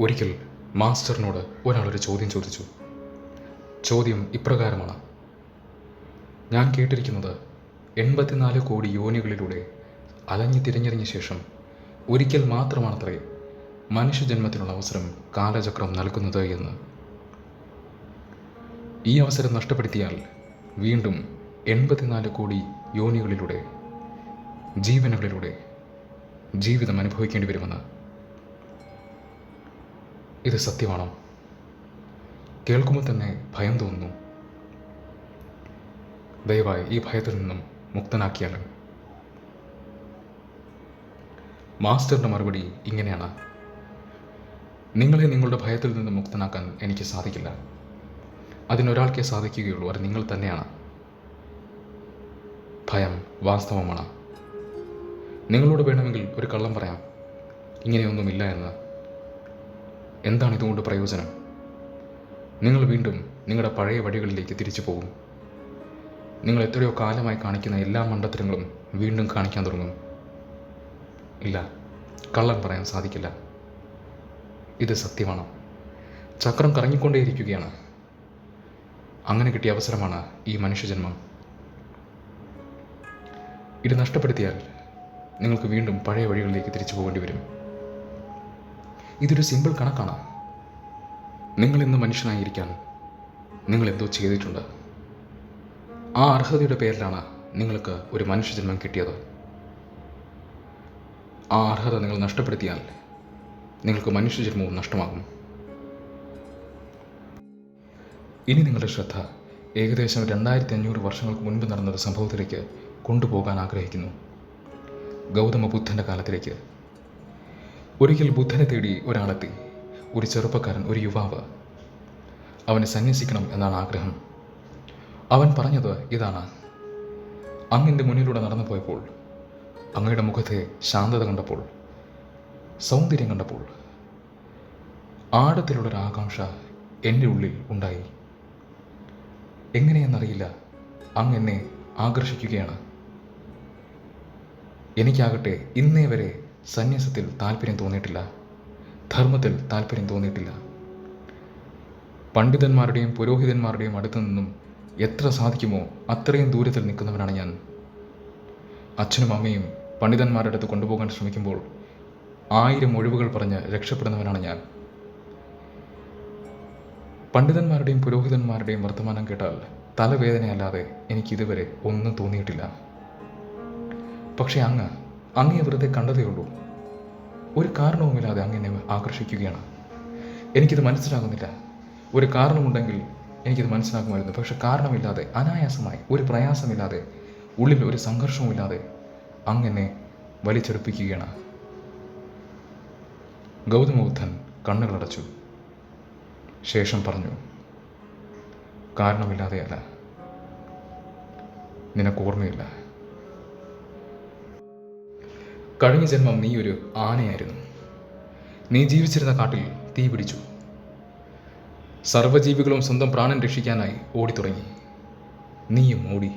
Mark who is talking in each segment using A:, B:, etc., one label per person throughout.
A: ഒരിക്കൽ മാസ്റ്ററിനോട് ഒരാളൊരു ചോദ്യം ചോദിച്ചു. ചോദ്യം ഇപ്രകാരമാണ്. ഞാൻ കേട്ടിരിക്കുന്നത് എൺപത്തിനാല് കോടി യോനികളിലൂടെ അലഞ്ഞു തിരിഞ്ഞറിഞ്ഞ ശേഷം ഒരിക്കൽ മാത്രമാണത്രേ മനുഷ്യജന്മത്തിനുള്ള അവസരം കാലചക്രം നൽകുന്നത് എന്ന്. ഈ അവസരം നഷ്ടപ്പെടുത്തിയാൽ വീണ്ടും എൺപത്തിനാല് കോടി യോനികളിലൂടെ ജീവനുകളിലൂടെ ജീവിതം അനുഭവിക്കേണ്ടി വരുമെന്ന് ഇത് സത്യമാണോ? കേൾക്കുമ്പോൾ തന്നെ ഭയം തോന്നുന്നു. ദയവായി ഈ ഭയത്തിൽ നിന്നും മുക്തനാക്കിയാലും മാസ്റ്ററിന്റെ മറുപടി ഇങ്ങനെയാണ്. നിങ്ങളെ നിങ്ങളുടെ ഭയത്തിൽ നിന്ന് മുക്തനാക്കാൻ എനിക്ക് സാധിക്കില്ല. അതിനൊരാൾക്കേ സാധിക്കുകയുള്ളൂ അത് നിങ്ങൾ തന്നെയാണ്. ഭയം വാസ്തവമാണ്. നിങ്ങളോട് വേണമെങ്കിൽ ഒരു കള്ളം പറയാം. ഇങ്ങനെയൊന്നുമില്ല എന്ന്. എന്താണ് ഇതുകൊണ്ട് പ്രയോജനം? നിങ്ങൾ വീണ്ടും നിങ്ങളുടെ പഴയ വഴികളിലേക്ക് തിരിച്ചു പോകും. നിങ്ങൾ എത്രയോ കാലമായി കാണിക്കുന്ന എല്ലാ മണ്ടത്തരങ്ങളും വീണ്ടും കാണിക്കാൻ തുടങ്ങും. ഇല്ല കള്ളൻ പറയാൻ സാധിക്കില്ല. ഇത് സത്യമാണ്. ചക്രം കറങ്ങിക്കൊണ്ടേയിരിക്കുകയാണ്. അങ്ങനെ കിട്ടിയ അവസരമാണ് ഈ മനുഷ്യജന്മം. ഇത് നഷ്ടപ്പെടുത്തിയാൽ നിങ്ങൾക്ക് വീണ്ടും പഴയ വഴികളിലേക്ക് തിരിച്ചു പോകേണ്ടി വരും. ഇതൊരു സിമ്പിൾ കണക്കാണ്. നിങ്ങൾ ഇന്ന് മനുഷ്യനായിരിക്കാൻ നിങ്ങൾ എന്തോ ചെയ്തിട്ടുണ്ട്. ആ അർഹതയുടെ പേരിലാണ് നിങ്ങൾക്ക് ഒരു മനുഷ്യജന്മം കിട്ടിയത്. ആ അർഹത നിങ്ങൾ നഷ്ടപ്പെടുത്തിയാൽ നിങ്ങൾക്ക് മനുഷ്യജന്മവും നഷ്ടമാകും. ഇനി നിങ്ങളുടെ ശ്രദ്ധ ഏകദേശം രണ്ടായിരത്തി അഞ്ഞൂറ് വർഷങ്ങൾക്ക് മുൻപ് നടന്നൊരു സംഭവത്തിലേക്ക് കൊണ്ടുപോകാൻ ആഗ്രഹിക്കുന്നു. ഗൗതമ ബുദ്ധന്റെ കാലത്തിലേക്ക്. ഒരിക്കൽ ബുദ്ധനെ തേടി ഒരാളെത്തി. ഒരു ചെറുപ്പക്കാരൻ ഒരു യുവാവ്. അവനെ സന്യസിക്കണം എന്നാണ് ആഗ്രഹം. അവൻ പറഞ്ഞത് ഇതാണ്. അങ്ങിന്റെ മുന്നിലൂടെ നടന്നു പോയപ്പോൾ അങ്ങയുടെ മുഖത്തെ ശാന്തത കണ്ടപ്പോൾ സൗന്ദര്യം കണ്ടപ്പോൾ ആഴത്തിലുള്ളൊരു ആകാംക്ഷ എന്റെ ഉള്ളിൽ ഉണ്ടായി. എങ്ങനെയെന്നറിയില്ല അങ്ങ് എന്നെ ആകർഷിക്കുകയാണ്. എനിക്കാകട്ടെ ഇന്നേ വരെ സന്യാസത്തിൽ താല്പര്യം തോന്നിയിട്ടില്ല. ധർമ്മത്തിൽ താല്പര്യം തോന്നിയിട്ടില്ല. പണ്ഡിതന്മാരുടെയും പുരോഹിതന്മാരുടെയും അടുത്തു നിന്നും എത്ര സാധിക്കുമോ അത്രയും ദൂരത്തിൽ നിൽക്കുന്നവനാണ് ഞാൻ. അച്ഛനും അമ്മയും പണ്ഡിതന്മാരുടെ അടുത്ത് കൊണ്ടുപോകാൻ ശ്രമിക്കുമ്പോൾ ആയിരം ഒഴിവുകൾ പറഞ്ഞ് രക്ഷപ്പെടുന്നവനാണ് ഞാൻ. പണ്ഡിതന്മാരുടെയും പുരോഹിതന്മാരുടെയും വർത്തമാനം കേട്ടാൽ തലവേദനയല്ലാതെ എനിക്കിതുവരെ ഒന്നും തോന്നിയിട്ടില്ല. പക്ഷേ അങ്ങ് അങ്ങയെ വെറുതെ കണ്ടതേ ഉള്ളൂ. ഒരു കാരണവുമില്ലാതെ അങ്ങനെ ആകർഷിക്കുകയാണ്. എനിക്കിത് മനസ്സിലാകുന്നില്ല. ഒരു കാരണമുണ്ടെങ്കിൽ എനിക്കിത് മനസ്സിലാക്കുമായിരുന്നു പക്ഷെ കാരണമില്ലാതെ അനായാസമായി ഒരു പ്രയാസമില്ലാതെ ഉള്ളിൽ ഒരു സംഘർഷവുമില്ലാതെ അങ്ങനെ വലിച്ചെടുപ്പിക്കുകയാണ്. ഗൗതമബുദ്ധൻ കണ്ണുകളടച്ചു. ശേഷം പറഞ്ഞു കാരണമില്ലാതെയല്ല. നിനക്ക് ഓർമ്മയില്ല. കഴിഞ്ഞ ജന്മം നീ ഒരു ആനയായിരുന്നു. നീ ജീവിച്ചിരുന്ന കാട്ടിൽ തീ പിടിച്ചു. സർവജീവികളും സ്വന്തം പ്രാണൻ രക്ഷിക്കാനായി ഓടിത്തുടങ്ങി. നീയും ഓടി.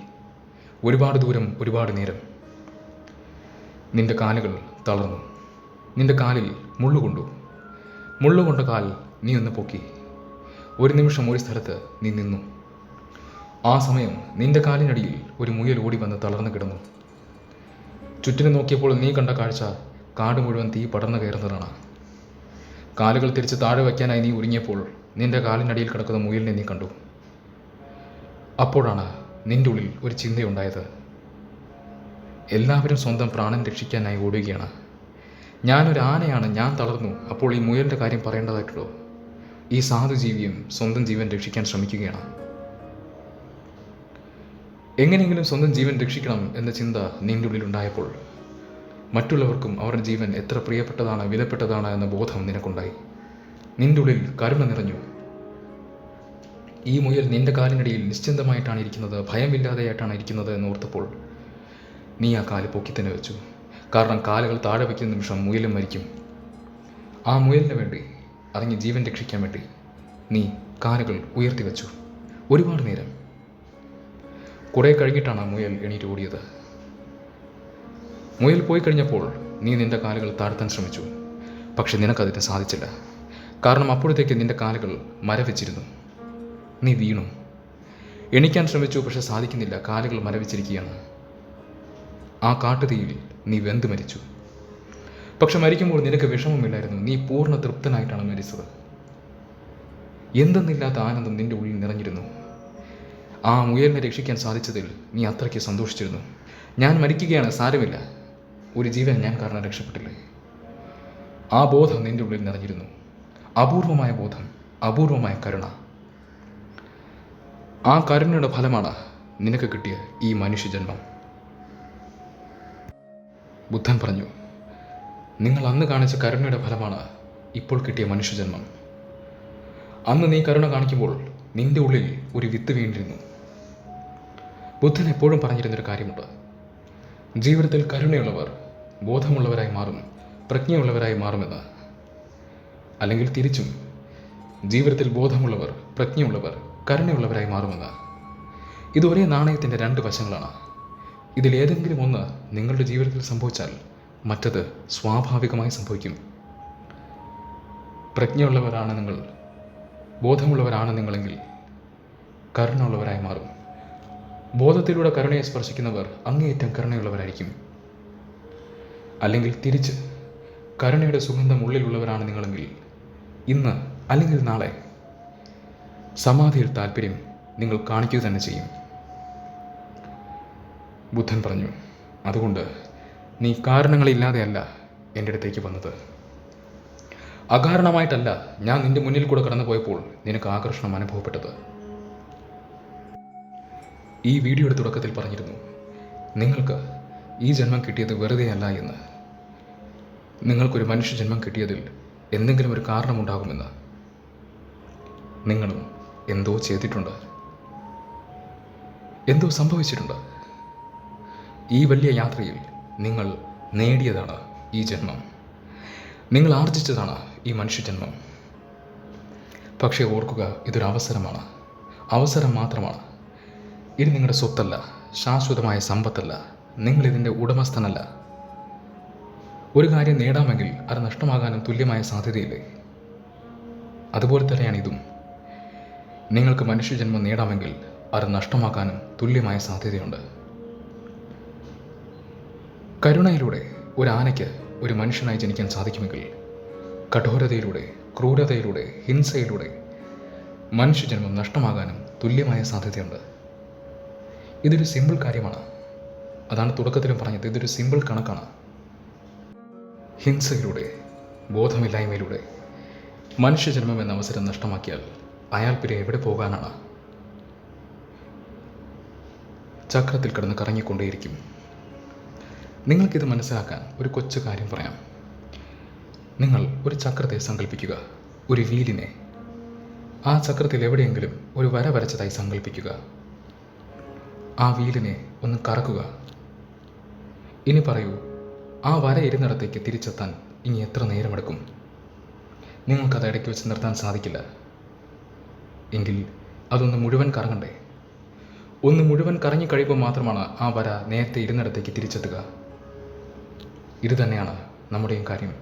A: ഒരുപാട് ദൂരം ഒരുപാട് നേരം. നിന്റെ കാലുകൾ തളർന്നു. നിന്റെ കാലിൽ മുള്ളുകൊണ്ടു മുള്ളുകൊണ്ട കാൽ നീ ഒന്ന് പൊക്കി. ഒരു നിമിഷം ഒരു സ്ഥലത്ത് നീ നിന്നു. ആ സമയം നിന്റെ കാലിനടിയിൽ ഒരു മുയൽ ഓടി വന്ന് തളർന്നു കിടന്നു. ചുറ്റിനും നോക്കിയപ്പോൾ നീ കണ്ട കാഴ്ച കാട് മുഴുവൻ തീ പടർന്നു കയറുന്നതാണ്. കാലുകൾ തിരിച്ച് താഴെ വയ്ക്കാനായി നീ ഒരുങ്ങിയപ്പോൾ നിന്റെ കാലിനടിയിൽ കിടക്കുന്ന മുയലിനെ നീ കണ്ടു. അപ്പോഴാണ് നിന്റെ ഉള്ളിൽ ഒരു ചിന്തയുണ്ടായത്. എല്ലാവരും സ്വന്തം പ്രാണൻ രക്ഷിക്കാനായി ഓടുകയാണ്. ഞാനൊരു ആനയാണ് ഞാൻ തളർന്നു. അപ്പോൾ ഈ മുയലിന്റെ കാര്യം പറയേണ്ടതായിട്ടുള്ളൂ ഈ സാധുജീവിയും സ്വന്തം ജീവൻ രക്ഷിക്കാൻ ശ്രമിക്കുകയാണ്. എങ്ങനെയെങ്കിലും സ്വന്തം ജീവൻ രക്ഷിക്കണം എന്ന ചിന്ത നിന്റെ ഉള്ളിലുണ്ടായപ്പോൾ മറ്റുള്ളവർക്കും അവരുടെ ജീവൻ എത്ര പ്രിയപ്പെട്ടതാണ് വിലപ്പെട്ടതാണ് എന്ന ബോധം നിനക്കുണ്ടായി. നിന്റെ ഉള്ളിൽ കരുണ നിറഞ്ഞു. ഈ മുയൽ നിന്റെ കാലിനടിയിൽ നിശ്ചിന്തമായിട്ടാണ് ഇരിക്കുന്നത് ഭയമില്ലാതെയായിട്ടാണ് ഇരിക്കുന്നത് എന്ന് ഓർത്തപ്പോൾ നീ ആ കാൽ പൊക്കി തന്നെ വെച്ചു. കാരണം കാലുകൾ താഴെ വയ്ക്കുന്ന നിമിഷം മുയലും മരിക്കും. ആ മുയലിന് വേണ്ടി അല്ലെങ്കിൽ ജീവൻ രക്ഷിക്കാൻ വേണ്ടി നീ കാലുകൾ ഉയർത്തി വെച്ചു. ഒരുപാട് നേരം കുറേ കഴിഞ്ഞിട്ടാണ് മുയൽ എണീറ്റ് ഓടിയത്. മുയൽ പോയി കഴിഞ്ഞപ്പോൾ നീ നിന്റെ കാലുകൾ താഴ്ത്താൻ ശ്രമിച്ചു. പക്ഷെ നിനക്കതിന് സാധിച്ചില്ല. കാരണം അപ്പോഴത്തേക്ക് നിന്റെ കാലുകൾ മരവിച്ചിരുന്നു. നീ വീണു. എണിക്കാൻ ശ്രമിച്ചു പക്ഷെ സാധിക്കുന്നില്ല. കാലുകൾ മരവിച്ചിരിക്കുകയാണ്. ആ കാട്ടുതീയിൽ നീ വെന്ത് മരിച്ചു. പക്ഷെ മരിക്കുമ്പോൾ നിനക്ക് വിഷമമില്ലായിരുന്നു. നീ പൂർണ തൃപ്തനായിട്ടാണ് മരിച്ചത്. എന്തെന്നില്ലാത്ത ആനന്ദം നിന്റെ ഉള്ളിൽ നിറഞ്ഞിരുന്നു. ആ മുയലിനെ രക്ഷിക്കാൻ സാധിച്ചതിൽ നീ അത്രയ്ക്ക് സന്തോഷിച്ചിരുന്നു. ഞാൻ മരിക്കുകയാണ് സാരമില്ല. ഒരു ജീവൻ ഞാൻ കാരണം രക്ഷപ്പെട്ടില്ലേ? ആ ബോധം നിന്റെ ഉള്ളിൽ നിറഞ്ഞിരുന്നു. അപൂർവമായ ബോധം അപൂർവമായ കരുണ. ആ കരുണയുടെ ഫലമാണ് നിനക്ക് കിട്ടിയ ഈ മനുഷ്യജന്മം. ബുദ്ധൻ പറഞ്ഞു നിങ്ങൾ അന്ന് കാണിച്ച കരുണയുടെ ഫലമാണ് ഇപ്പോൾ കിട്ടിയ മനുഷ്യജന്മം. അന്ന് നീ കരുണ കാണിക്കുമ്പോൾ നിന്റെ ഉള്ളിൽ ഒരു വിത്ത് വീണിരുന്നു. ബുദ്ധൻ എപ്പോഴും പറഞ്ഞിരുന്നൊരു കാര്യമുണ്ട്. ജീവിതത്തിൽ കരുണയുള്ളവർ ബോധമുള്ളവരായി മാറും പ്രജ്ഞയുള്ളവരായി മാറുമെന്ന്. അല്ലെങ്കിൽ തിരിച്ചും ജീവിതത്തിൽ ബോധമുള്ളവർ പ്രജ്ഞയുള്ളവർ കരുണയുള്ളവരായി മാറുമെന്ന്. ഇത് ഒരേ നാണയത്തിന്റെ രണ്ട് വശങ്ങളാണ്. ഇതിലേതെങ്കിലും ഒന്ന് നിങ്ങളുടെ ജീവിതത്തിൽ സംഭവിച്ചാൽ മറ്റത് സ്വാഭാവികമായി സംഭവിക്കും. പ്രജ്ഞയുള്ളവരാണ് നിങ്ങൾ ബോധമുള്ളവരാണ് നിങ്ങളെങ്കിൽ കരുണയുള്ളവരായി മാറും. ബോധത്തിലൂടെ കരുണയെ സ്പർശിക്കുന്നവർ അങ്ങേയറ്റം കരുണയുള്ളവരായിരിക്കും. അല്ലെങ്കിൽ തിരിച്ച് കരുണയുടെ സുഗന്ധം ഉള്ളിലുള്ളവരാണ് നിങ്ങളെങ്കിൽ ഇന്ന് അല്ലെങ്കിൽ നാളെ സമാധിയിൽ താല്പര്യം നിങ്ങൾ കാണിക്കുക തന്നെ ചെയ്യും. ബുദ്ധൻ പറഞ്ഞു അതുകൊണ്ട് നീ കാരണങ്ങളില്ലാതെയല്ല എന്റെ അടുത്തേക്ക് വന്നത്. അകാരണമായിട്ടല്ല ഞാൻ നിന്റെ മുന്നിൽ കൂടെ കടന്നു പോയപ്പോൾ നിനക്ക് ആകർഷണം അനുഭവപ്പെട്ടത്. ഈ വീഡിയോയുടെ തുടക്കത്തിൽ പറഞ്ഞിരുന്നു നിങ്ങൾക്ക് ഈ ജന്മം കിട്ടിയത് വെറുതെയല്ല എന്ന്. നിങ്ങൾക്കൊരു മനുഷ്യ ജന്മം കിട്ടിയതിൽ എന്തെങ്കിലും ഒരു കാരണമുണ്ടാകുമെന്ന്. നിങ്ങളും എന്തോ ചെയ്തിട്ടുണ്ട്. എന്തോ സംഭവിച്ചിട്ടുണ്ട്. ഈ വലിയ യാത്രയിൽ നിങ്ങൾ നേടിയതാണ് ഈ ജന്മം. നിങ്ങൾ ആർജിച്ചതാണ് ഈ മനുഷ്യജന്മം പക്ഷേ ഓർക്കുക ഇതൊരു അവസരമാണ്. അവസരം മാത്രമാണ്. ഇത് നിങ്ങളുടെ സ്വത്തല്ല ശാശ്വതമായ സമ്പത്തല്ല നിങ്ങളിതിന്റെ ഉടമസ്ഥനല്ല. ഒരു കാര്യം നേടാമെങ്കിൽ അത് നഷ്ടമാകാനും തുല്യമായ സാധ്യതയില്ലേ? അതുപോലെ തന്നെയാണ് ഇതും. നിങ്ങൾക്ക് മനുഷ്യജന്മം നേടാമെങ്കിൽ അത് നഷ്ടമാക്കാനും തുല്യമായ സാധ്യതയുണ്ട്. കരുണയിലൂടെ ഒരു ആനയ്ക്ക് ഒരു മനുഷ്യനായി ജനിക്കാൻ സാധിക്കുമെങ്കിൽ കഠോരതയിലൂടെ ക്രൂരതയിലൂടെ ഹിംസയിലൂടെ മനുഷ്യജന്മം നഷ്ടമാകാനും തുല്യമായ സാധ്യതയുണ്ട്. ഇതൊരു സിമ്പിൾ കാര്യമാണ്. അതാണ് തുടക്കത്തിലും പറഞ്ഞത്. ഇതൊരു സിമ്പിൾ കണക്കാണ്. ഹിംസയിലൂടെ ബോധമില്ലായ്മയിലൂടെ മനുഷ്യജന്മം എന്ന അവസരം നഷ്ടമാക്കിയാൽ അയാൾ പിന്നെ എവിടെ പോകാനാണ്? ചക്രത്തിൽ കിടന്ന് കറങ്ങിക്കൊണ്ടേയിരിക്കും. നിങ്ങൾക്കിത് മനസ്സിലാക്കാൻ ഒരു കൊച്ചു കാര്യം പറയാം. നിങ്ങൾ ഒരു ചക്രത്തെ സങ്കല്പിക്കുക ഒരു വീലിനെ. ആ ചക്രത്തിൽ എവിടെയെങ്കിലും ഒരു വര വരച്ചതായി സങ്കല്പിക്കുക ആ വീലിനെ ഒന്ന് കറക്കുക. ഇനി പറയൂ ആ വര ഇരുന്നിടത്തേക്ക് തിരിച്ചെത്താൻ ഇനി എത്ര നേരമെടുക്കും? നിങ്ങൾക്കത് ഇടയ്ക്ക് വെച്ച് നിർത്താൻ സാധിക്കില്ല. എങ്കിൽ അതൊന്ന് മുഴുവൻ കറങ്ങണ്ടേ? ഒന്ന് മുഴുവൻ കറങ്ങി കഴിയുമ്പോൾ മാത്രമാണ് ആ വര നേരത്തെ ഇരുന്നിടത്തേക്ക് തിരിച്ചെത്തുക. ഇത് തന്നെയാണ് നമ്മുടെയും കാര്യം.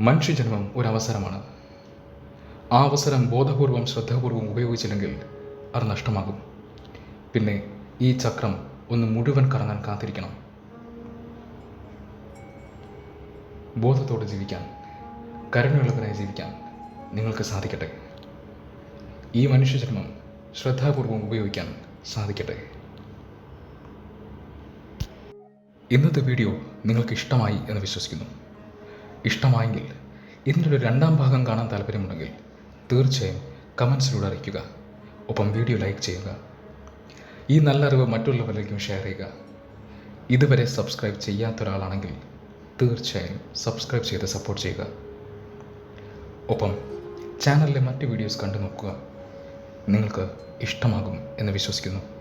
A: മനുഷ്യജന്മം ഒരു അവസരമാണ് ആ അവസരം ബോധപൂർവം ശ്രദ്ധാപൂർവം ഉപയോഗിച്ചില്ലെങ്കിൽ അത് നഷ്ടമാകും. പിന്നെ ഈ ചക്രം ഒന്ന് മുഴുവൻ കറങ്ങാൻ കാത്തിരിക്കണം. ബോധത്തോടെ ജീവിക്കാൻ കരുണയുള്ളവരായി ജീവിക്കാൻ നിങ്ങൾക്ക് സാധിക്കട്ടെ. ഈ മനുഷ്യജന്മം ശ്രദ്ധാപൂർവം ഉപയോഗിക്കാൻ സാധിക്കട്ടെ. ഇന്നത്തെ വീഡിയോ നിങ്ങൾക്ക് ഇഷ്ടമായി എന്ന് വിശ്വസിക്കുന്നു. ഇഷ്ടമായെങ്കിൽ ഇതിന്റെ ഒരു രണ്ടാം ഭാഗം കാണാൻ താല്പര്യമുണ്ടെങ്കിൽ തീർച്ചയായും കമൻസിലൂടെ അറിയിക്കുക. ഒപ്പം വീഡിയോ ലൈക്ക് ചെയ്യുക. ഈ നല്ല അറിവ് മറ്റുള്ളവരിലേക്കും ഷെയർ ചെയ്യുക. ഇതുവരെ സബ്സ്ക്രൈബ് ചെയ്യാത്ത ഒരാളാണെങ്കിൽ തീർച്ചയായും സബ്സ്ക്രൈബ് ചെയ്ത് സപ്പോർട്ട് ചെയ്യുക. ഒപ്പം ചാനലിലെ മറ്റ് വീഡിയോസ് കണ്ടു നോക്കുക. നിങ്ങൾക്ക് ഇഷ്ടമാകും എന്ന് വിശ്വസിക്കുന്നു.